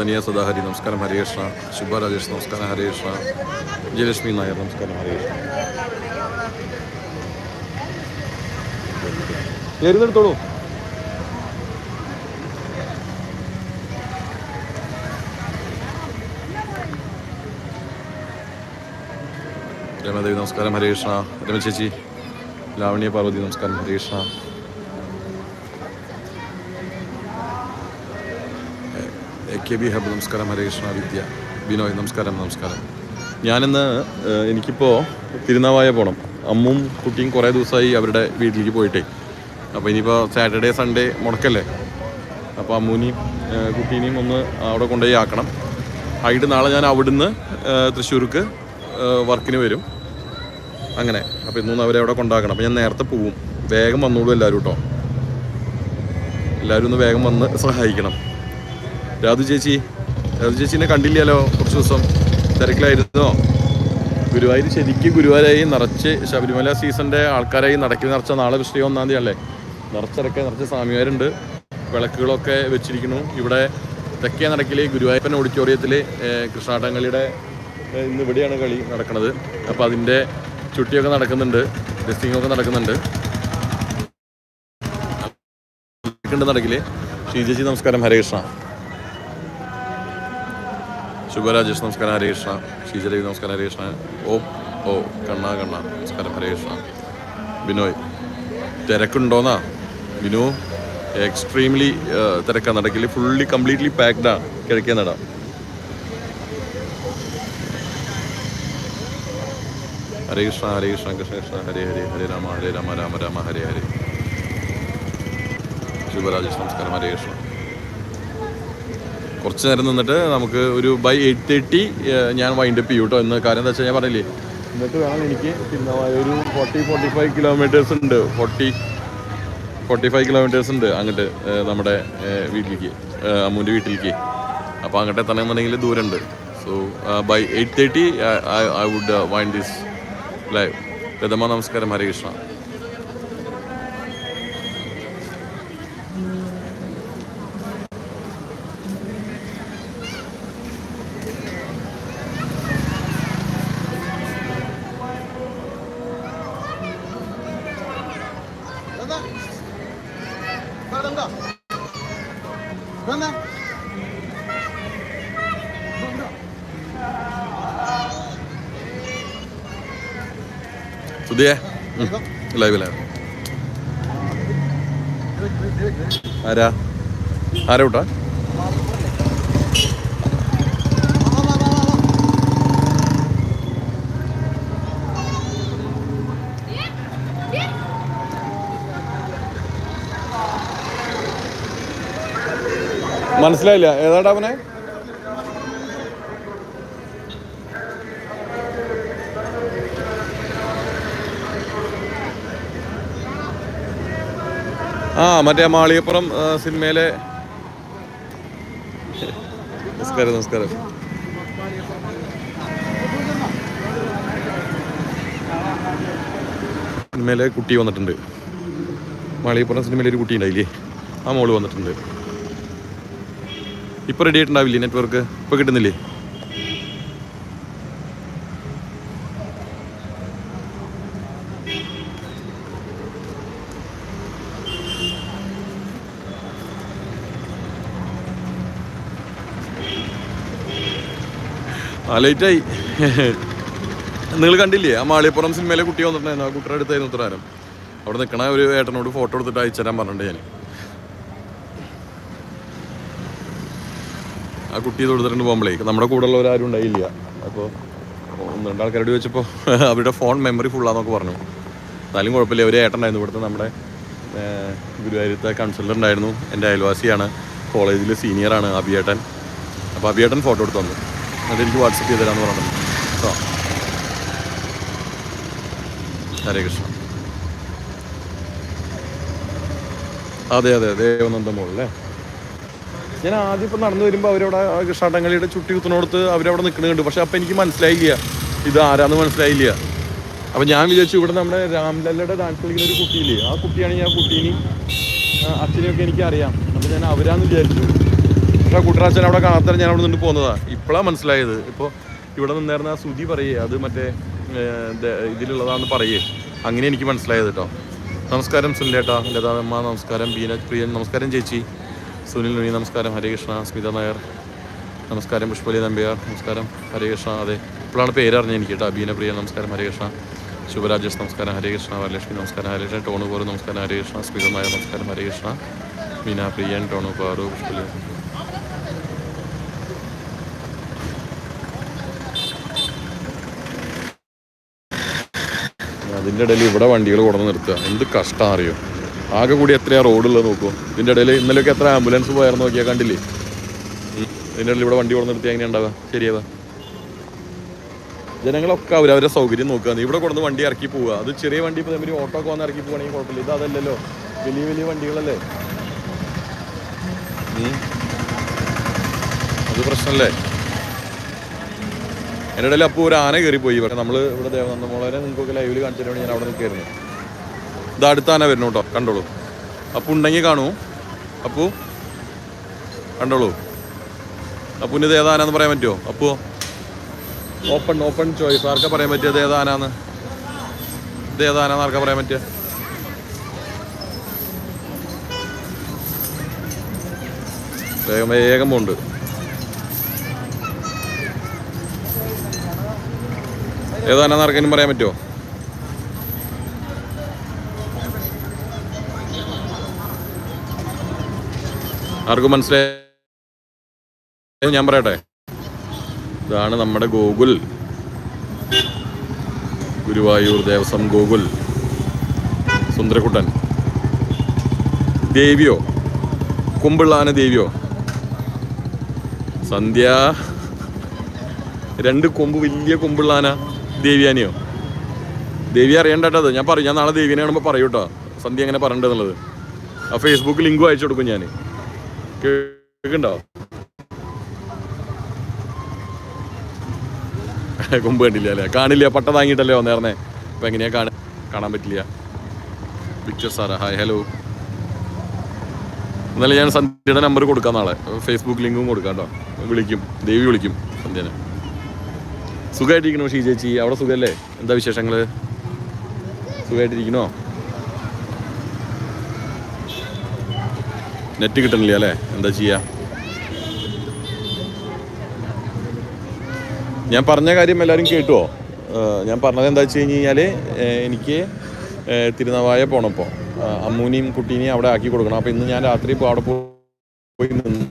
കീർത്തനീയ സദാഹരി നമസ്കാരം ഹരികൃഷ്ണ ശുഭ രാജേഷ് നമസ്കാരം ഹരികൃഷ്ണ വിജയലക്ഷ്മി നായർ നമസ്കാരം ഹരികൃഷ്ണ കയറുന്നെടുത്തോളൂ രമദേവി നമസ്കാരം ഹരികൃഷ്ണ രമ ചേച്ചി ലാവണ്യ പാർവതി നമസ്കാരം Harekrishna A K B hub നമസ്കാരം ഹരേകൃഷ്ണ വിദ്യ ബിനോയ് നമസ്കാരം നമസ്കാരം. ഞാനിന്ന് എനിക്കിപ്പോൾ തിരുനാവായ പോകണം അമ്മും കുട്ടിയും കുറേ ദിവസമായി അവരുടെ വീട്ടിലേക്ക് പോയിട്ടേ. അപ്പോൾ ഇനിയിപ്പോൾ സാറ്റർഡേ സൺഡേ മുടക്കല്ലേ? അപ്പോൾ അമ്മൂനെയും കുട്ടീനെയും ഒന്ന് അവിടെ കൊണ്ടുപോയി ആക്കണം. ആയിട്ട് നാളെ ഞാൻ അവിടുന്ന് തൃശ്ശൂർക്ക് വർക്കിന് വരും. അങ്ങനെ. അപ്പോൾ ഇന്നൊന്ന് അവരെ അവിടെ കൊണ്ടാക്കണം. അപ്പോൾ ഞാൻ നേരത്തെ പോവും. വേഗം വന്നോളൂ എല്ലാവരും കേട്ടോ. എല്ലാവരും ഒന്ന് വേഗം വന്ന് സഹായിക്കണം. രാധു ചേച്ചി രാധു ചേച്ചിനെ കണ്ടില്ലല്ലോ കുറച്ച് ദിവസം. തിരക്കിലായിരുന്നോ? ഗുരുവായൂർ ശരിക്കും ഗുരുവായൂരായി നിറച്ച് ശബരിമല സീസണിന്റെ ആൾക്കാരായി നടക്കി നിറച്ച നാളെ വിഷയം ഒന്നാം തീയതി അല്ലേ? നിറച്ചിറക്കെ നിറച്ച് സ്വാമിമാരുണ്ട്. വിളക്കുകളൊക്കെ വെച്ചിരിക്കുന്നു. ഇവിടെ തെക്കേ നടക്കിലെ ഗുരുവായൂരപ്പൻ ഓഡിറ്റോറിയത്തിൽ കൃഷ്ണാട്ടങ്കളിയുടെ ഇന്ന് ഇവിടെയാണ് കളി നടക്കുന്നത് അപ്പോൾ അതിന്റെ ചുട്ടിയൊക്കെ നടക്കുന്നുണ്ട്. ടെസ്റ്റിംഗ് ഒക്കെ നടക്കുന്നുണ്ട്. നടക്കിൽ. ശ്രീജി നമസ്കാരം. ഹരേകൃഷ്ണ ശുഭരാജേഷ് നമസ്കാരം ഹരേഷ ശ്രീജലവി നമസ്കാരം ഹരേഷ ഓ ഓ കണ്ണ കണ്ണ നമസ്കാരം ഹരേഷ ബിനോയ് തിരക്കുണ്ടോന്നാ ബിനു എക്സ്ട്രീംലി തിരക്കാണ് നടക്കില്ല ഫുള്ളി കംപ്ലീറ്റ്ലി പാക്ഡാണ് കിഴക്കേ നട ഹരേ കൃഷ്ണ ഹരേ കൃഷ്ണ കൃഷ്ണ കൃഷ്ണ ഹരേ ഹരേ ഹരേ രാമ ഹരേ രാമ രാമ രാമ ഹരേ ഹരേ ശുഭരാജേഷ് നമസ്കാരം ഹരേ കൃഷ്ണ കുറച്ച് നേരം നിന്നിട്ട് നമുക്ക് ഒരു ബൈ എയ്റ്റ് തേർട്ടി ഞാൻ വൈൻഡ് അപ്പ് ചെയ്യും കേട്ടോ എന്ന് കാര്യം എന്താ വെച്ചാൽ ഞാൻ പറഞ്ഞില്ലേ? എന്നിട്ട് വേണം എനിക്ക് പിന്നെ ഒരു ഫോർട്ടി ഫോർട്ടി ഫൈവ് കിലോമീറ്റേഴ്സ് ഉണ്ട്. ഫോർട്ടി ഫോർട്ടി ഫൈവ് കിലോമീറ്റേഴ്സ് ഉണ്ട് അങ്ങോട്ട് നമ്മുടെ വീട്ടിലേക്ക് അമ്മൂന്റെ വീട്ടിലേക്ക്. അപ്പോൾ അങ്ങോട്ട് എത്തണമെന്നുണ്ടെങ്കിൽ ദൂരമുണ്ട്. So by eight thirty I would wind this live Lathamma നമസ്കാരം. ഹരേ കൃഷ്ണ. സുധിയേ ലൈവിലാണ് ആരാ? ആരാ വിട്ടാ മനസ്സിലായില്ല. ഏതാടാ അവനെ? ആ മറ്റേ മാളികപ്പുറം സിനിമയിലെ നമസ്കാരം നമസ്കാരം. സിനിമയിലെ കുട്ടി വന്നിട്ടുണ്ട്. മാളികപ്പുറം സിനിമയിലെ ഒരു കുട്ടി ഉണ്ടായില്ലേ ആ മോൾ വന്നിട്ടുണ്ട്. ഇപ്പൊ റെഡി ആയിട്ടുണ്ടാവില്ലേ നെറ്റ്വർക്ക് ഇപ്പൊ കിട്ടുന്നില്ലേ? ആ ലേറ്റായി നിങ്ങൾ കണ്ടില്ലേ ആ മാളിയപ്പുറം സിനിമയിലെ കുട്ടി വന്നിട്ടുണ്ടായിരുന്നു ആ കുട്ടിയുടെ അടുത്തായിരുന്നു ഉത്തരാരം അവിടെ നിൽക്കണ ഒരു ഏട്ടനോട് ഫോട്ടോ എടുത്തിട്ട് അയച്ചു തരാൻ പറഞ്ഞിട്ടുണ്ട് ഞാൻ കുട്ടി ഇത് കൊടുത്തിട്ടുണ്ട് പോകുമ്പോഴേ നമ്മുടെ കൂടെ ഉള്ളവർ ആരും ഉണ്ടായില്ല. അപ്പോൾ ഒന്ന് രണ്ടാൾക്കാരോട് ചോദിച്ചപ്പോൾ അവരുടെ ഫോൺ മെമ്മറി ഫുള്ളാന്നൊക്കെ പറഞ്ഞു. എന്നാലും കുഴപ്പമില്ല. ഒരു ഏട്ടനായിരുന്നു ഇവിടുത്തെ നമ്മുടെ ഗുരുവായൂരത്തെ കൺസൾട്ടന്റ് ഉണ്ടായിരുന്നു. എന്റെ അയൽവാസിയാണ്. കോളേജിലെ സീനിയറാണ് അഭിയേട്ടൻ. അപ്പോൾ അഭിയേട്ടൻ ഫോട്ടോ എടുത്തു തന്നു. എന്നിട്ട് എനിക്ക് വാട്സപ്പ് ചെയ്ത് തരാമെന്ന് പറഞ്ഞു കേട്ടോ ഹരേ കൃഷ്ണ. അതെ അതെ ദേവനന്ദ മോളല്ലേ ഞാൻ ആദ്യം ഇപ്പം നടന്നു വരുമ്പോൾ അവരവിടെ ഷടങ്ങളിയുടെ ചുട്ടി കുത്തിനോടത്ത് അവരവിടെ നിൽക്കുന്നുണ്ട്. പക്ഷെ അപ്പം എനിക്ക് മനസ്സിലായില്ല. ഇത് ആരാന്ന് മനസ്സിലായില്ല. അപ്പം ഞാൻ വിചാരിച്ചു ഇവിടെ നമ്മുടെ രാംലല്ലയുടെ ഡാൻസ് കളിക്കുന്ന ഒരു കുട്ടിയില്ലേ? ആ കുട്ടിയാണ് ഞാൻ കുട്ടീനെയും ആ, അച്ഛനെയൊക്കെ എനിക്ക് അറിയാം. അപ്പം ഞാൻ അവരാന്ന് വിചാരിച്ചു. പക്ഷേ കുട്ടറാച്ചൻ അവിടെ കാണാത്ത ഞാൻ അവിടെ നിന്ന് പോകുന്നതാണ് ഇപ്പോഴാണ് മനസ്സിലായത്. ഇപ്പോൾ ഇവിടെ നിന്നായിരുന്ന ആ ശ്രുതി പറയേ അത് മറ്റേ ഇതിലുള്ളതാണെന്ന് പറയേ. അങ്ങനെ എനിക്ക് മനസ്സിലായത് കേട്ടോ നമസ്കാരം സുനിലേട്ടാ ലതാമ്മ നമസ്കാരം ബീന പ്രിയൻ നമസ്കാരം ചേച്ചി. സുനിൽ നുനി നമസ്കാരം. ഹരേകൃഷ്ണ സ്മിത നായർ. നമസ്കാരം പുഷ്പലി നമ്പ്യാർ. നമസ്കാരം ഹരേകൃഷ്ണ. അതെ ഇപ്പോഴാണ് പേര് അറിഞ്ഞത് എനിക്ക് കേട്ടോ. ബീന പ്രിയ നമസ്കാരം ഹരേകൃഷ്ണ. ശുഭരാജേഷ് നമസ്കാരം ഹരേകൃഷ്ണ. വരലക്ഷ്മി നമസ്കാരം ഹരേകൃഷ്ണൻ ടോണു പോറ് നമസ്കാരം ഹരേകൃഷ്ണ. സ്മിത നായർ നമസ്കാരം ഹരേകൃഷ്ണ. മീന പ്രിയൻ ടോണു പാറു പുഷ്പലി. അതിന്റെ ഇടയിൽ ഇവിടെ വണ്ടികൾ കൊണ്ടുവന്ന് നിർത്തുക. എന്ത് കഷ്ടം അറിയോ? ആകെ കൂടി എത്രയാ റോഡുള്ളത് നോക്കൂ. ഇതിന്റെ ഇടയിൽ ഇന്നലെയൊക്കെ എത്ര ആംബുലൻസ് പോയായിരുന്നു നോക്കിയാൽ കണ്ടില്ലേ. ഇതിന്റെ ഇടയിൽ ഇവിടെ വണ്ടി കൊണ്ടു നിർത്തിയാൽ എങ്ങനെ ഉണ്ടാവുക? ശരിയാവാ. ജനങ്ങളൊക്കെ അവർ അവരുടെ സൗകര്യം നോക്കുക. ഇവിടെ കൊണ്ടുവന്ന് വണ്ടി ഇറക്കി പോവുക. അത് ചെറിയ വണ്ടി ഇപ്പോൾ ഒരു ഓട്ടോ ഒക്കെ വന്ന് ഇറക്കി പോവുകയാണെങ്കിൽ കുഴപ്പമില്ല. ഇത് അതല്ലല്ലോ. വലിയ വലിയ വണ്ടികളല്ലേ. അത് പ്രശ്നമല്ലേ എന്റെ ഇടയിൽ അപ്പോൾ ഒരു ആന കയറിപ്പോയി. പക്ഷേ നമ്മൾ ഇവിടെ ദേവനന്ദ മോളനെ നിങ്ങൾക്കൊക്കെ ലൈവിൽ കാണിച്ചു ഞാൻ അവിടെ നിൽക്കായിരുന്നു. ഇത് അടുത്ത വരുന്നു കേട്ടോ. കണ്ടോളൂ. അപ്പോൾ ഉണ്ടെങ്കിൽ കാണൂ. അപ്പു കണ്ടോളൂ. അപ്പുവിന് ഇത് ഏതാനാന്ന് പറയാൻ പറ്റുമോ അപ്പു ഓപ്പൺ ഓപ്പൺ ചോയ്സ് ആർക്കാ പറയാൻ പറ്റിയത് ഏതാനാന്ന്? ഇത് ഏതാനാന്ന് ആർക്കാ പറയാൻ പറ്റിയ? വേഗം വേഗം പോണ്ട്. ഏതാനാന്ന് ആർക്കെങ്കിലും പറയാൻ പറ്റുമോ ആർക്കും മനസ്സിലായി? ഞാൻ പറയട്ടെ. ഇതാണ് നമ്മുടെ ഗോകുൽ. ഗുരുവായൂർ ദേവസ്വം ഗോകുൽ. സുന്ദരക്കുട്ടൻ ദേവിയോ? കുമ്പിള്ളാന ദേവിയോ? സന്ധ്യ. രണ്ട് കൊമ്പ് വലിയ കൊമ്പിള്ളാന ദേവിയാനിയോ? ദേവി അറിയണ്ടത് ഞാൻ പറയും ഞാൻ നാളെ ദേവിനെ കാണുമ്പോൾ പറയൂട്ടോ. സന്ധ്യ എങ്ങനെ പറയണ്ടെന്നുള്ളത്. ആ ഫേസ്ബുക്ക് ലിങ്കും അയച്ചു കൊടുക്കും ഞാൻ കേൾക്കുന്നുണ്ടോ? കൊമ്പ് കണ്ടില്ല അല്ലേ? കാണില്ല പട്ട താങ്ങിയിട്ടല്ലേ വന്നേർന്നേ അപ്പം എങ്ങനെയാ കാണാൻ കാണാൻ പറ്റില്ല. Picture Sarah. ഹായ് ഹലോ എന്നാലും ഞാൻ സന്ധ്യയുടെ നമ്പർ കൊടുക്കാം നാളെ. ഫേസ്ബുക്ക് ലിങ്കും കൊടുക്കാം കേട്ടോ. വിളിക്കും. ദേവി വിളിക്കും സന്ധ്യനെ. സുഖമായിട്ടിരിക്കണോ ഷീ ചേച്ചി അവിടെ സുഖമല്ലേ എന്താ വിശേഷങ്ങൾ സുഖമായിട്ടിരിക്കണോ നെറ്റ് കിട്ടണില്ല അല്ലേ? എന്താ ചെയ്യാ? ഞാൻ പറഞ്ഞ കാര്യം എല്ലാവരും കേട്ടുവോ ഞാൻ പറഞ്ഞത് എന്താ വെച്ച് കഴിഞ്ഞ് കഴിഞ്ഞാൽ എനിക്ക് തിരുനവായ പോണപ്പോൾ അമ്മൂനിയും കുട്ടീനെയും അവിടെ ആക്കി കൊടുക്കണം. അപ്പോൾ ഇന്ന് ഞാൻ രാത്രി അവിടെ പോയി നിന്ന്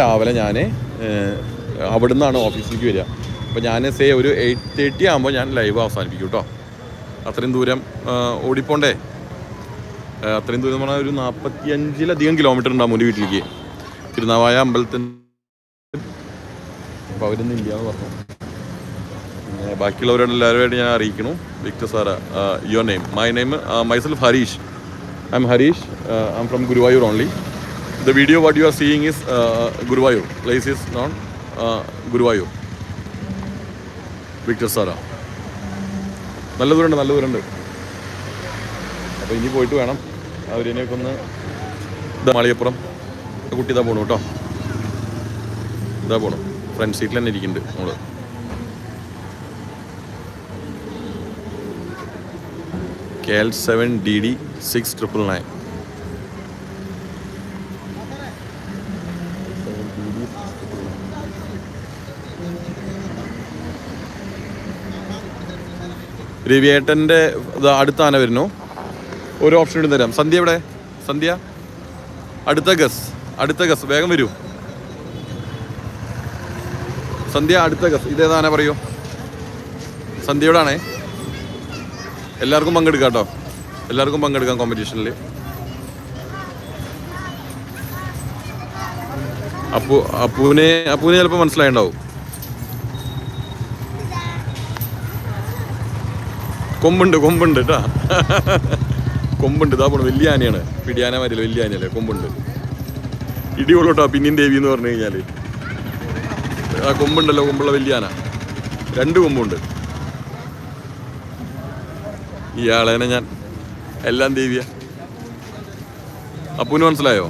രാവിലെ ഞാൻ അവിടെ നിന്നാണ് ഓഫീസിലേക്ക് വരിക. അപ്പോൾ ഞാൻ സേ ഒരു എയ്റ്റ് തേർട്ടി ആകുമ്പോൾ ഞാൻ ലൈവ് അവസാനിപ്പിക്കും കേട്ടോ. അത്രയും ദൂരം ഓടിപ്പോണ്ടേ? അത്രയും ദൂരം പറഞ്ഞാൽ ഒരു നാൽപ്പത്തിയഞ്ചിലധികം കിലോമീറ്റർ ഉണ്ടാവും എന്റെ വീട്ടിലേക്ക്. തിരുനാവായ അമ്പലത്തിൽ അപ്പോൾ അവരൊന്നും ഇല്ല എന്ന് പറഞ്ഞു. പിന്നെ ബാക്കിയുള്ളവരോട് എല്ലാവരുമായിട്ട് ഞാൻ അറിയിക്കണു Victor Sara your name my name myself Harish. I am Harish. I am from Guruvayur only the video what you are seeing is Guruvayur. Place is known Guruvayur. Victor Sara. നല്ല ദൂരമുണ്ട് നല്ല ദൂരമുണ്ട്. അപ്പോൾ ഇനി പോയിട്ട് വേണം അവരിനെയൊക്കെ ഒന്ന് മാളിയപ്പുറം കുട്ടി ഇതാ പോണു കേട്ടോ. ഇതാ പോണു. ഫ്രണ്ട് സീറ്റിൽ തന്നെ ഇരിക്കുന്നുണ്ട് നമ്മൾ K L seven D D six triple nine രവിയേട്ടന്റെ അടുത്താണ് വരുന്നു. ഒരു ഓപ്ഷൻ ഇട്ട് തരാം. സന്ധ്യ എവിടെ? സന്ധ്യ? അടുത്ത ഗസ്. അടുത്ത ഗസ്. വേഗം വരൂ. സന്ധ്യ അടുത്ത ഗസ്. ഇതേതാണെ പറയൂ? സന്ധ്യയോടാണേ. എല്ലാവർക്കും പങ്കെടുക്കാം കേട്ടോ. എല്ലാവർക്കും പങ്കെടുക്കാം കോമ്പറ്റീഷനിൽ അപ്പു അപ്പുവിനെ അപ്പുവിനെ ചിലപ്പോൾ മനസ്സിലായിണ്ടാവും. കൊമ്പുണ്ട് കൊമ്പുണ്ട് കേട്ടാ. കൊമ്പുണ്ട്. ഇതാ പോണു വലിയ ആനയാണ്. പിടിയാന മാരില്ല വലിയ ആനയല്ലേ? കൊമ്പുണ്ട്. ഇടിയുള്ളൂട്ടോ പിന്നിൻ ദേവി എന്ന് പറഞ്ഞു കഴിഞ്ഞാൽ ആ കൊമ്പുണ്ടല്ലോ കൊമ്പുള്ള വലിയ ആന. രണ്ട് കൊമ്പുണ്ട്. ഈ ആളേനെ ഞാൻ എല്ലാം ദേവിയ. അപ്പൂന് മനസ്സിലായോ?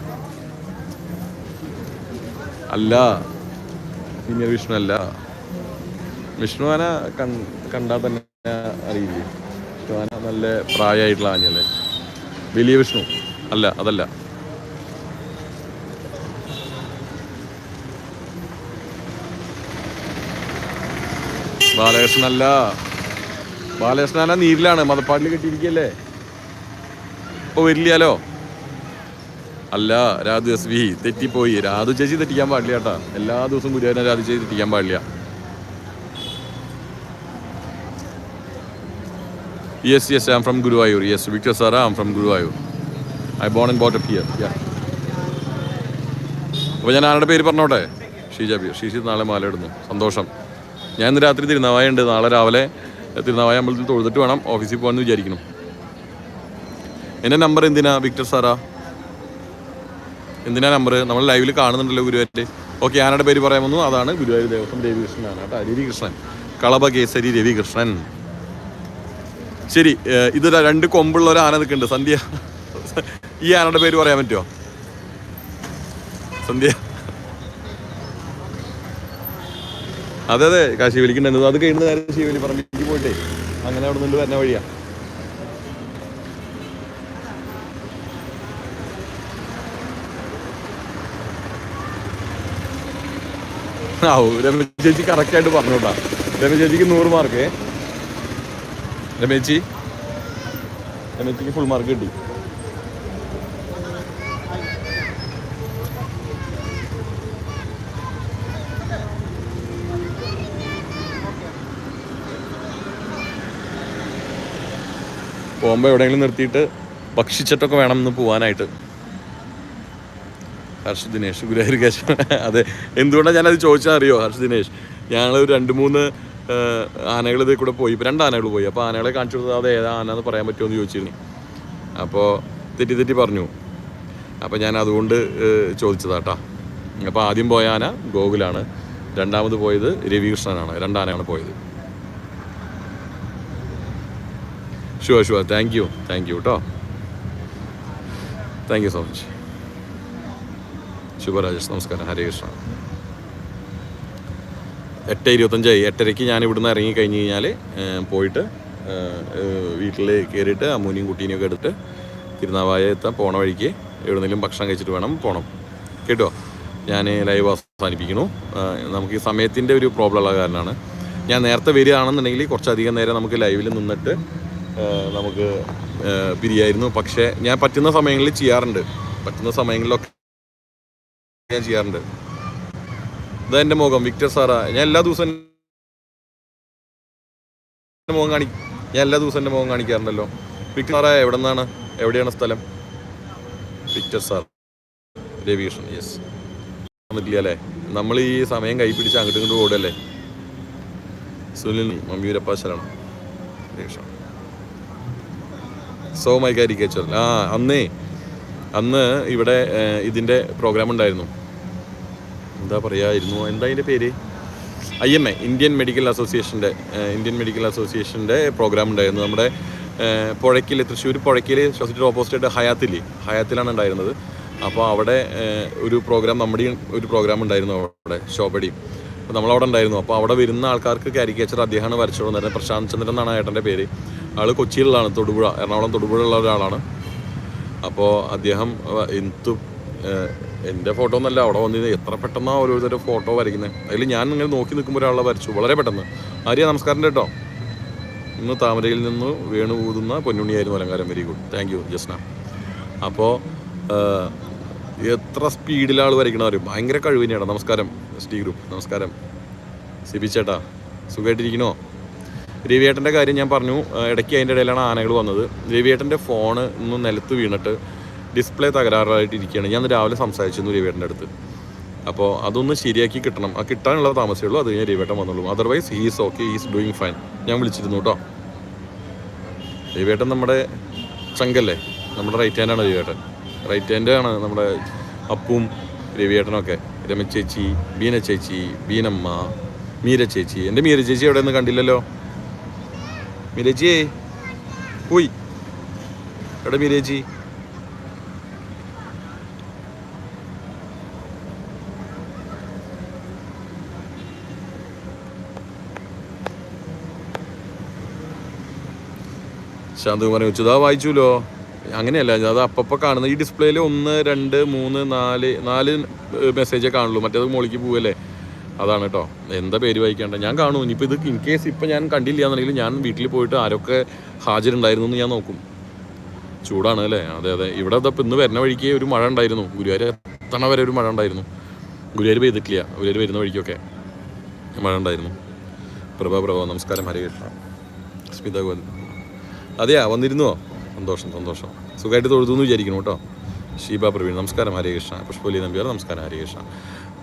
അല്ല. സീനിയർ വിഷ്ണു അല്ല. വിഷ്ണു ആന കണ്ടാൽ തന്നെ അറിയില്ലേ? വിഷ്ണു ആന നല്ല പ്രായമായിട്ടുള്ള ആനയല്ലേ? വലിയ വിഷ്ണു. അല്ല അതല്ല. ബാലകൃഷ്ണൻ അല്ല. നീരിലാണ്. മതപ്പാട്ടിൽ കെട്ടിയിരിക്കല്ലേ? ഇപ്പൊ വരില്ലല്ലോ അല്ല രാധു എസ് വി തെറ്റിപ്പോയി. രാധു ചേച്ചി തെറ്റിക്കാൻ പാടില്ല കേട്ടാ. എല്ലാ ദിവസവും ഗുരുവായൂരിനെ രാധു ചേച്ചി തെറ്റിക്കാൻ പാടില്ല. Yes yes, I'm from Guruvayur. Yes, Victor Sara, I'm from Guruvayur. I born and born up here. Yeah. അപ്പോൾ ഞാൻ ആരുടെ പേര് പറഞ്ഞോട്ടെ? ഷീജ പി. ഷീജി നാളെ മാല ഇടുന്നു. സന്തോഷം. ഞാൻ ഇന്ന് രാത്രി തിരുനാവായ ഉണ്ട്. നാളെ രാവിലെ തിരുനാവായ അമ്പലത്തിൽ തൊഴുതിട്ട് വേണം ഓഫീസിൽ പോകാമെന്ന് വിചാരിക്കുന്നു. എന്റെ നമ്പർ എന്തിനാ വിക്ടർ സാറാ എന്തിനാ നമ്പർ നമ്മൾ ലൈവിൽ കാണുന്നുണ്ടല്ലോ ഗുരുവായൂർ ഓക്കെ ആനയുടെ പേര് പറയാമെന്നു അതാണ് ഗുരുവായൂർ ദേവസ്വം രവികൃഷ്ണനാണ് കേട്ടോ. രവികൃഷ്ണൻ. കളഭ കേസരി രവികൃഷ്ണൻ. ശരി ഇത് രണ്ട് കൊമ്പുള്ള ഒരു ആന നിൽക്കുന്നുണ്ട്. സന്ധ്യ ഈ ആനയുടെ പേര് പറയാൻ പറ്റുമോ? സന്ധ്യ. അതെ അതെ കാശിവലിക്കുണ്ടായിരുന്നു അത് കഴിഞ്ഞ നേരം ശിവലി പറമ്പിലേക്ക് പോയിട്ടേ. അങ്ങനെ അവിടെ നിന്ന് വരുന്ന വഴിയാ. ആ രമേശ് ചേച്ചി കറക്റ്റ് ആയിട്ട് പറഞ്ഞോട്ടാ. രമേശ് ചേച്ചിക്ക് നൂറ് മാർക്ക് രമേശി രമേശിക്ക് ഫുൾ മാർക്ക് കിട്ടി. പോകുമ്പോൾ എവിടെയെങ്കിലും നിർത്തിയിട്ട് ഭക്ഷിച്ചിട്ടൊക്കെ വേണം ഇന്ന് പോകാനായിട്ട് ഹർഷ് ദിനേഷ് ഗുരുവായൂർ അതെ എന്തുകൊണ്ടാണ് ഞാനത് ചോദിച്ചാൽ അറിയോ? ഹർഷ് ദിനേഷ് ഞങ്ങൾ രണ്ട് മൂന്ന് ആനകൾ ഇതിൽ കൂടെ പോയി. ഇപ്പോൾ രണ്ട് ആനകൾ പോയി. അപ്പോൾ ആനകളെ കാണിച്ചു കൊടുത്തത് അത് ഏതാ ആന എന്ന് പറയാൻ പറ്റുമോ എന്ന് ചോദിച്ചിരുന്നു. അപ്പോൾ തെറ്റി തെറ്റി പറഞ്ഞു. അപ്പോൾ ഞാൻ അതുകൊണ്ട് ചോദിച്ചതാട്ടാ അപ്പോൾ ആദ്യം പോയ ആന ഗോകുലാണ്. രണ്ടാമത് പോയത് രവികൃഷ്ണനാണ്. രണ്ടാനയാണ് പോയത്. Sure sure thank you thank you കേട്ടോ thank you so much Shubharajesh. നമസ്കാരം. ഹരേ കൃഷ്ണ. എട്ട് ഇരുപത്തഞ്ചായി. എട്ടരയ്ക്ക് ഞാൻ ഇവിടുന്ന് ഇറങ്ങി കഴിഞ്ഞ് കഴിഞ്ഞാൽ പോയിട്ട് വീട്ടിൽ കയറിയിട്ട് അമ്മൂനിയും കുട്ടീനെയും ഒക്കെ എടുത്ത് തിരുനാവായ എത്താൻ പോണ വഴിക്ക് എവിടെന്നെങ്കിലും ഭക്ഷണം കഴിച്ചിട്ട് വേണം പോകണം കേട്ടോ? ഞാൻ ലൈവ് അവസാനിപ്പിക്കുന്നു. നമുക്ക് ഈ സമയത്തിന്റെ ഒരു പ്രോബ്ലം ഉള്ള കാരണമാണ്. ഞാൻ നേരത്തെ വരികയാണെന്നുണ്ടെങ്കിൽ കുറച്ചധികം നേരം നമുക്ക് ലൈവിൽ നിന്നിട്ട് നമുക്ക് പിരിയായിരുന്നു. പക്ഷേ ഞാൻ പറ്റുന്ന സമയങ്ങളിൽ ചെയ്യാറുണ്ട്. പറ്റുന്ന സമയങ്ങളിലൊക്കെ ഞാൻ ചെയ്യാറുണ്ട്. ഇതാ എന്റെ മുഖം വിക്ടർ സാറാ. ഞാൻ എല്ലാ ദിവസവും മുഖം കാണി ഞാൻ എല്ലാ ദിവസവും എന്റെ മുഖം കാണിക്കാറുണ്ടല്ലോ. വിക്ടർ സാറാ എവിടെ നിന്നാണ് എവിടെയാണ് സ്ഥലം? Victor sir. രവികൃഷ്ണൻ യെസ് പറ്റില്ല അല്ലേ? നമ്മൾ ഈ സമയം കൈ പിടിച്ച് അങ്ങോട്ടും ഇങ്ങോട്ടും ഓടല്ലേ സുനിൽ മമ്മിയൂരപ്പ ശരണം. രവികൃഷ്ണൻ. സോ മൈ കാരിക്കേച്ചർ ആ അന്നേ അന്ന് ഇവിടെ ഇതിന്റെ പ്രോഗ്രാം ഉണ്ടായിരുന്നു. എന്താ പറയായിരുന്നു എന്താ അതിന്റെ പേര്? I M A Indian medical അസോസിയേഷന്റെ ഇന്ത്യൻ മെഡിക്കൽ അസോസിയേഷന്റെ പ്രോഗ്രാം ഉണ്ടായിരുന്നു. നമ്മുടെ പുഴയ്ക്കിൽ തൃശ്ശൂർ പുഴയ്ക്കിൽ ഹോസ്പിറ്റൽ ഓപ്പോസിറ്റ് ഹയാത്തിൽ ഹയാത്തിലാണ് ഉണ്ടായിരുന്നത്. അപ്പോൾ അവിടെ ഒരു പ്രോഗ്രാം നമ്മുടെ ഒരു പ്രോഗ്രാം ഉണ്ടായിരുന്നു അവിടെ ശോഭടി. അപ്പോൾ നമ്മളവിടെ ഉണ്ടായിരുന്നു. അപ്പോൾ അവിടെ വരുന്ന ആൾക്കാർക്ക് കാരിക്കേച്ചർ അദ്ദേഹമാണ് വരച്ചു കൊടുക്കുന്നത് പ്രശാന്ത് ചന്ദ്രൻ എന്നാണ് ഏട്ടന്റെ പേര്. ആൾ കൊച്ചിയിലുള്ളതാണ് തൊടുപുഴ എറണാകുളം തൊടുപുഴയുള്ള ഒരാളാണ്. അപ്പോൾ അദ്ദേഹം എന്തു എന്റെ ഫോട്ടോ ഒന്നല്ല അവിടെ വന്നത് എത്ര പെട്ടെന്നാണ് ഓരോരുത്തരുടെ ഫോട്ടോ വരയ്ക്കുന്നത് അതിൽ ഞാൻ ഇങ്ങനെ നോക്കി നിൽക്കുമ്പോൾ ഒരാളെ വരച്ചു. വളരെ പെട്ടെന്ന്. ആര്യ നമസ്കാരം കേട്ടോ. ഇന്ന് താമരയിൽ നിന്ന് വേണു ഊതുന്ന പൊന്നുണ്ണിയായിരുന്നു അലങ്കാരം. Very good thank you Jasna അപ്പോൾ എത്ര സ്പീഡിലാൾ ആൾ വരയ്ക്കണവർ ഭയങ്കര കഴിവിനെയാണ്. നമസ്കാരം ടി ഗ്രൂപ്പ് നമസ്കാരം. സിബി ചേട്ടാ സുഖമായിട്ടിരിക്കണോ രവിയേട്ടന്റെ കാര്യം ഞാൻ പറഞ്ഞു. ഇടയ്ക്ക് അതിന്റെ ഇടയിലാണ് ആനകൾ വന്നത്. രവിയേട്ടന്റെ ഫോണ് ഇന്ന് നിലത്ത് വീണിട്ട് ഡിസ്പ്ലേ തകരാറായിട്ട് ഇരിക്കുകയാണ് ഞാൻ രാവിലെ സംസാരിച്ചിരുന്നു രവിയേട്ടന്റെ അടുത്ത്. അപ്പോൾ അതൊന്ന് ശരിയാക്കി കിട്ടണം. ആ കിട്ടാനുള്ള താമസമേ ഉള്ളൂ അത് കഴിഞ്ഞ് രവിയേട്ടൻ വന്നുള്ളൂ otherwise he's okay he's doing fine ഞാൻ വിളിച്ചിരുന്നു കേട്ടോ. രവിയേട്ടൻ നമ്മുടെ ചങ്കല്ലേ? നമ്മുടെ റൈറ്റ് ഹാൻഡാണ് രവിയേട്ടൻ. റൈറ്റ് ഹാൻഡ് ആണ് നമ്മുടെ അപ്പും രവിയേട്ടനൊക്കെ. രമ ചേച്ചി ബീന ചേച്ചി ബീനമ്മ മീര ചേച്ചി. എന്റെ മീര ചേച്ചി എവിടെ കണ്ടില്ലല്ലോ? മീരേച്ചി പോയി. എവിടെ മീരേച്ചി ശാന്തകുമാരൻ ചോദിച്ചു ഇതാ വായിച്ചുല്ലോ അങ്ങനെയല്ല അത് അപ്പപ്പോൾ കാണുന്നത് ഈ ഡിസ്പ്ലേയിൽ ഒന്ന് രണ്ട് മൂന്ന് നാല് നാല് മെസ്സേജേ കാണുള്ളൂ. മറ്റേത് മോളിക്ക് പോവല്ലേ? അതാണ് കേട്ടോ എന്താ പേര് വായിക്കേണ്ട? ഞാൻ കാണും. ഇനിയിപ്പോൾ ഇത് ഇൻ കേസ് ഇപ്പം ഞാൻ കണ്ടില്ല എന്നുണ്ടെങ്കിൽ ഞാൻ വീട്ടിൽ പോയിട്ട് ആരൊക്കെ ഹാജരുണ്ടായിരുന്നു എന്ന് ഞാൻ നോക്കും. ചൂടാണ് അല്ലേ? അതെ അതെ. ഇവിടെ ഇതപ്പം ഇന്ന് വരുന്ന വഴിക്ക് ഒരു മഴ ഉണ്ടായിരുന്നു. ഗുരുവായൂർ എത്തണ വരെ ഒരു മഴ ഉണ്ടായിരുന്നു. ഗുരുവായൂർ പെയ്തിട്ടില്ല. ഗുരുവായൂർ വരുന്ന വഴിക്കൊക്കെ മഴ ഉണ്ടായിരുന്നു. പ്രഭ പ്രഭ നമസ്കാരം. ഹരികൃഷ്ണ സ്മിത ഗോവിന്ദ്. അതെയാ വന്നിരുന്നോ? സന്തോഷം സന്തോഷം. സുഖമായിട്ട് തൊഴുതു എന്ന് വിചാരിക്കണം കേട്ടോ. ഷീബ പ്രവീൺ നമസ്കാരം ഹരേ കൃഷ്ണ. പുഷ്പലി നമ്പ്യാർ നമസ്കാരം ഹരേ കൃഷ്ണ.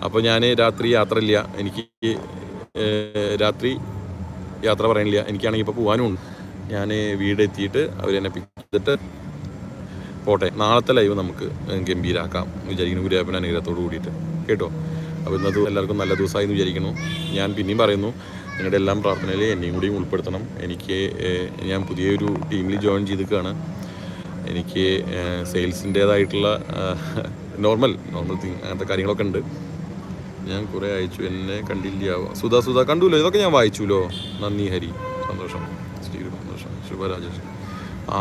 അപ്പോൾ ഞാൻ രാത്രി യാത്ര ഇല്ല. എനിക്ക് രാത്രി യാത്ര പറയണില്ല എനിക്കാണെങ്കിൽ ഇപ്പോൾ പോകാനും ഉണ്ട്. ഞാൻ വീട് എത്തിയിട്ട് അവരെന്നെ പിക്ക് ചെയ്തിട്ട് പോട്ടെ. നാളത്തെ ലൈവ് നമുക്ക് ഗംഭീരാക്കാം വിചാരിക്കുന്നു ഗുരുവായൂരപ്പൻ അനുഗ്രഹത്തോട് കൂടിയിട്ട്. കേട്ടോ? അപ്പോൾ ഇന്നത്തെ എല്ലാവർക്കും നല്ല ദിവസമായി എന്ന് വിചാരിക്കുന്നു. ഞാൻ പിന്നെയും പറയുന്നു. നിങ്ങളുടെ എല്ലാം പ്രാർത്ഥനയിൽ എന്നെയും കൂടിയും ഉൾപ്പെടുത്തണം. എനിക്ക് ഞാൻ പുതിയൊരു ടീമിൽ ജോയിൻ ചെയ്തിരിക്കുകയാണ്. എനിക്ക് സെയിൽസിന്റേതായിട്ടുള്ള നോർമൽ നോർമൽ തിങ് അങ്ങനത്തെ കാര്യങ്ങളൊക്കെ ഉണ്ട്. ഞാൻ കുറേ അയച്ചു. എന്നെ കണ്ടില്ല. സുധാ സുധാ കണ്ടുല്ലോ? ഇതൊക്കെ ഞാൻ വായിച്ചുല്ലോ? നന്ദി ഹരി. സന്തോഷം. സന്തോഷം. ശുഭരാജേഷ്.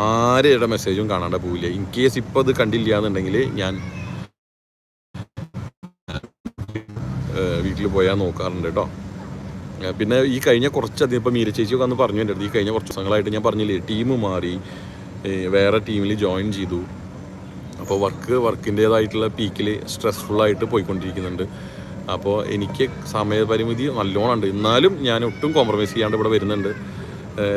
ആരുടെ മെസ്സേജും കാണാണ്ട് പോവില്ല. ഇൻ കേസ് ഇപ്പോൾ അത് കണ്ടില്ല എന്നുണ്ടെങ്കിൽ ഞാൻ വീട്ടിൽ പോയാൽ നോക്കാറുണ്ട് കേട്ടോ. പിന്നെ ഈ കഴിഞ്ഞ കുറച്ചധികം ഇപ്പോൾ മീര ചേച്ചിയൊക്കെ അന്ന് പറഞ്ഞു എന്റെ അടുത്ത് ഈ കഴിഞ്ഞ കുറച്ച് ദിവസങ്ങളായിട്ട് ഞാൻ പറഞ്ഞില്ലേ ടീം മാറി വേറെ ടീമിൽ ജോയിൻ ചെയ്തു. അപ്പോൾ വർക്ക് വർക്കിന്റേതായിട്ടുള്ള പീക്കിൽ സ്ട്രെസ്ഫുള്ളായിട്ട് പോയിക്കൊണ്ടിരിക്കുന്നുണ്ട്. അപ്പോൾ എനിക്ക് സമയപരിമിതി നല്ലോണം ഉണ്ട് എന്നാലും ഞാൻ ഒട്ടും കോംപ്രമൈസ് ചെയ്യാണ്ട് ഇവിടെ വരുന്നുണ്ട്.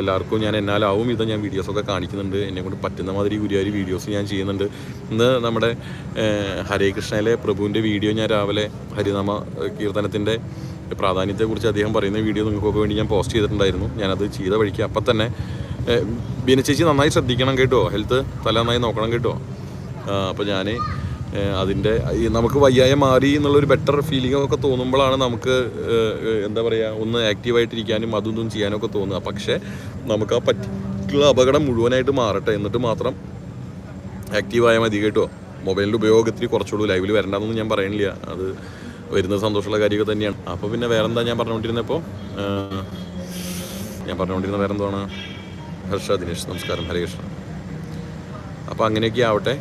എല്ലാവർക്കും ഞാൻ എന്നാലാവും ഇത് ഞാൻ വീഡിയോസൊക്കെ കാണിക്കുന്നുണ്ട്. എന്നെ കൊണ്ട് പറ്റുന്ന മാതിരി ഗുരുവായൂർ വീഡിയോസ് ഞാൻ ചെയ്യുന്നുണ്ട്. ഇന്ന് നമ്മുടെ ഹരേ കൃഷ്ണയിലെ പ്രഭുവിന്റെ വീഡിയോ ഞാൻ രാവിലെ ഹരിനാമ കീർത്തനത്തിന്റെ പ്രാധാന്യത്തെക്കുറിച്ച് അദ്ദേഹം പറയുന്ന വീഡിയോ നിങ്ങൾക്കൊക്കെ വേണ്ടി ഞാൻ പോസ്റ്റ് ചെയ്തിട്ടുണ്ടായിരുന്നു. ഞാനത് ചെയ്ത വഴിക്ക് അപ്പം തന്നെ ബീന ചേച്ചി നന്നായി ശ്രദ്ധിക്കണം കേട്ടോ. ഹെൽത്ത് തല നന്നായി നോക്കണം കേട്ടോ. അപ്പോൾ ഞാൻ അതിന്റെ നമുക്ക് വയ്യായ മാറി എന്നുള്ളൊരു ബെറ്റർ ഫീലിംഗ് ഒക്കെ തോന്നുമ്പോഴാണ് നമുക്ക് എന്താ പറയുക ഒന്ന് ആക്റ്റീവായിട്ടിരിക്കാനും അതും ഇതും ചെയ്യാനൊക്കെ തോന്നുക. പക്ഷേ നമുക്ക് ആ പറ്റിക്കുള്ള അപകടം മുഴുവനായിട്ട് മാറട്ടെ എന്നിട്ട് മാത്രം ആക്റ്റീവായാൽ മതി കേട്ടോ. മൊബൈലിന്റെ ഉപയോഗത്തിൽ കുറച്ചുള്ളൂ ലൈവിൽ വരണ്ടെന്നൊന്നും ഞാൻ പറയണില്ല. അത് വരുന്ന സന്തോഷമുള്ള കാര്യമൊക്കെ തന്നെയാണ്. അപ്പോൾ പിന്നെ വേറെന്താ ഞാൻ പറഞ്ഞുകൊണ്ടിരുന്നപ്പോൾ ഞാൻ പറഞ്ഞുകൊണ്ടിരുന്ന വേറെന്താണ് ഹർഷ ദിനേഷ് നമസ്കാരം. ഹരകൃഷ്ണ അപ്പോൾ അങ്ങനെയൊക്കെ ആവട്ടെ.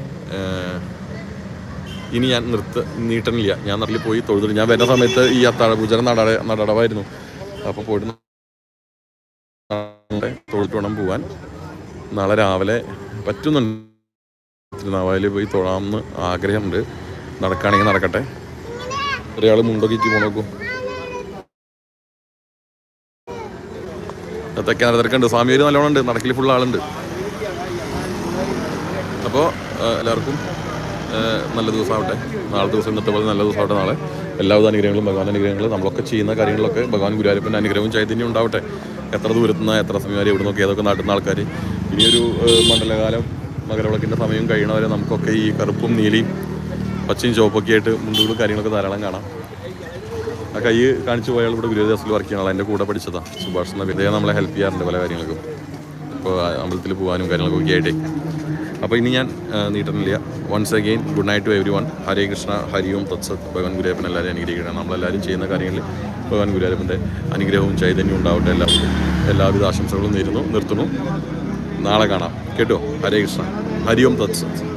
ഇനി ഞാൻ നിർത്ത് നീട്ടണില്ല. ഞാൻ നാട്ടിൽ പോയി തൊഴുതിട്ട് ഞാൻ വരുന്ന സമയത്ത് ഈ അത്താഴ പൂജ നട നടടവായിരുന്നു. അപ്പോൾ പോയിട്ട് തൊഴുത്ത് വേണം പോവാൻ. നാളെ രാവിലെ പറ്റുന്നുണ്ട്. തിരുനാവായിൽ പോയി തൊഴാമെന്ന് ആഗ്രഹമുണ്ട്. നടക്കുകയാണെങ്കിൽ നടക്കട്ടെ. ഒരാൾ മുണ്ടൊക്കെ പോണോക്കും. തെക്കാനര തിരക്കുണ്ട്. ഒരു നല്ലോണം ഉണ്ട് നടക്കിൽ ഫുൾ ആളുണ്ട്. അപ്പോൾ എല്ലാവർക്കും നല്ല ദിവസമാവട്ടെ. നാളെ ദിവസം ഇന്നത്തെ പോലെ നല്ല ദിവസമാവട്ടെ നാളെ. എല്ലാവിധ അനുഗ്രഹങ്ങളും ഭഗവാൻ അനുഗ്രഹങ്ങളും നമ്മളൊക്കെ ചെയ്യുന്ന കാര്യങ്ങളൊക്കെ ഭഗവാൻ ഗുരുവായൂരപ്പന്റെ അനുഗ്രഹവും ചൈതന്യം ഉണ്ടാവട്ടെ. എത്ര ദൂരത്തുനിന്ന് എത്ര സമയം എവിടെ നോക്കി ഏതൊക്കെ നാട്ടിൽ നിന്ന് ആൾക്കാർ ഇനിയൊരു മണ്ഡലകാലം മകരവിളക്കിന്റെ സമയം കഴിയണവരെ നമുക്കൊക്കെ ഈ കറുപ്പും നീലയും പച്ചയും ചുവപ്പൊക്കെ ആയിട്ട് മുണ്ടുകളും കാര്യങ്ങളൊക്കെ ധാരാളം കാണാം. ആ കൈ കാണിച്ചു പോയാൽ ഇവിടെ ഗുരുദാസിൽ വർക്ക് ചെയ്യണം എന്റെ കൂടെ പഠിച്ചതാണ് സുഭാഷ് എന്ന വിധേയം നമ്മളെ ഹെൽപ്പ് ചെയ്യാറുണ്ട് പല കാര്യങ്ങൾക്കും. ഇപ്പോൾ അമ്പലത്തിൽ പോകാനും കാര്യങ്ങളൊക്കെ ഒക്കെ ആയിട്ടേ. അപ്പോൾ ഇനി ഞാൻ നീട്ടണില്ല once again good night to everyone Hare Krishna ഹരിയും തത്സത്. ഭഗവാൻ ഗുരുവായൂരപ്പൻ എല്ലാവരും അനുഗ്രഹിക്കണം നമ്മളെല്ലാവരും ചെയ്യുന്ന കാര്യങ്ങളിൽ ഭഗവാൻ ഗുരുവായൂരപ്പന്റെ അനുഗ്രഹവും ചൈതന്യവും ഉണ്ടാവട്ടെ. എല്ലാവർക്കും എല്ലാവിധ ആശംസകളും നേരുന്നു നിർത്തുന്നു. നാളെ കാണാം. കേട്ടോ? ഹരേ കൃഷ്ണ. ഹരിയും തത്സത്.